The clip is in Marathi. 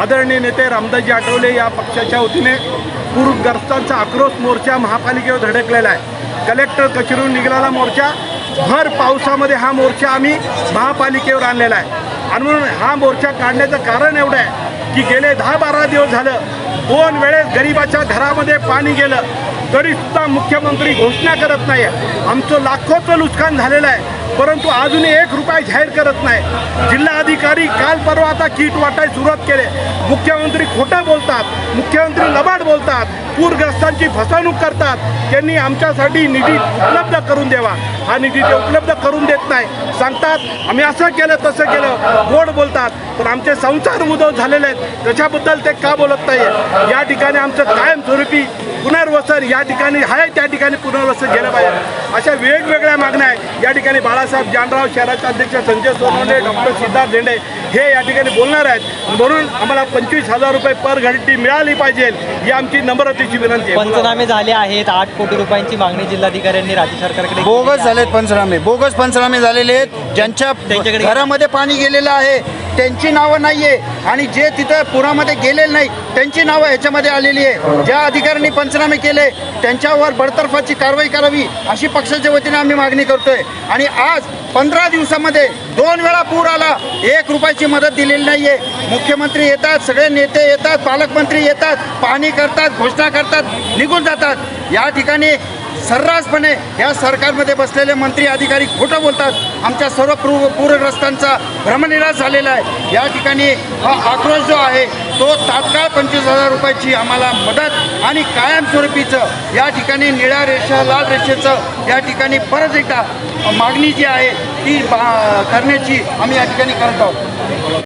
आदरणीय नेते रामदासजी आठवले या पक्षाच्या वतीने पूरग्रस्तांचा आक्रोश मोर्चा महापालिकेवर धडकलेला आहे. कलेक्टर कचेरीहून निघालेला मोर्चा भर पावसामध्ये हा मोर्चा आम्ही महापालिकेवर आणलेला आहे. आणि म्हणून हा मोर्चा काढण्याचं कारण एवढं आहे की गेले दहा बारा दिवस झालं दोन वेळेस गरिबाच्या घरामध्ये पाणी गेलं. तरी सुद्धा मुख्यमंत्री घोषणा करत नाही आमचं लाखोचं नुकसान झालेलं आहे. परंतु अजूनही एक रुपया जाहीर करत नाही. जिल्हाधिकारी काल परवा आता किट वाटायला सुरुवात केले. मुख्यमंत्री खोटं बोलतात. मुख्यमंत्री लबाड बोलतात. पूरग्रस्तांची फसवणूक करतात. त्यांनी आमच्यासाठी निधी उपलब्ध करून द्यावा. हा निधी ते उपलब्ध करून देत नाही. सांगतात आम्ही असं केलं तसं केलं. गोड बोलतात. पण आमचे संसार उदव झालेले आहेत. त्याच्याबद्दल ते का बोलत नाही या ठिकाणी आमचं कायमस्वरूपी पुनर्वसन या ठिकाणी आहे त्या ठिकाणी पुनर्वसन गेलं पाहिजे. अशा वेगवेगळ्या मागण्या आहे या ठिकाणी बाळासाहेब जानराव शहराचे अध्यक्ष संजय सोनवणे डॉक्टर सिद्धार्थ झेंडे हे या ठिकाणी बोलणार आहेत. म्हणून आम्हाला पंचवीस हजार रुपये पर घंटी मिळाली पाहिजे ही आमची नम्रतेची विनंती आहे. पंचनामे झाले आहेत. आठ कोटी रुपयांची मागणी जिल्हाधिकाऱ्यांनी राज्य सरकारकडे बोगस केली. झालेत पंचनामे. बोगस पंचनामे झालेले आहेत. ज्यांच्या त्यांच्याकडे- घरामध्ये पाणी गेलेलं आहे. त्यांची नावं नाही आहे आणि जे तिथं पुरामध्ये गेलेले नाही त्यांची नावं ह्याच्यामध्ये आलेली आहे. ज्या अधिकाऱ्यांनी पंचनामे केले त्यांच्यावर बडतर्फाची कारवाई करावी अशी पक्षाच्या वतीने आम्ही मागणी करतोय. आणि आज पंधरा दिवसामध्ये दोन वेळा पूर आला. एक रुपयाची मदत दिलेली नाही आहे मुख्यमंत्री येतात सगळे नेते येतात पालकमंत्री येतात पाहणी करतात घोषणा करतात निघून जातात. या ठिकाणी सर्रासपणे या सरकारमध्ये बसलेले मंत्री अधिकारी खोटं बोलतात. आमच्या सर्व पूर पूरग्रस्तांचा भ्रमनिराश झालेला आहे. या ठिकाणी हा आक्रोश जो आहे तो तात्काळ पंचवीस हजार रुपयाची आम्हाला मदत आणि कायमस्वरूपीचं या ठिकाणी निळ्या रेषा लाल रेषेचं या ठिकाणी परत एकदा मागणी जी आहे ती बा- करण्याची आम्ही या ठिकाणी करत आहोत.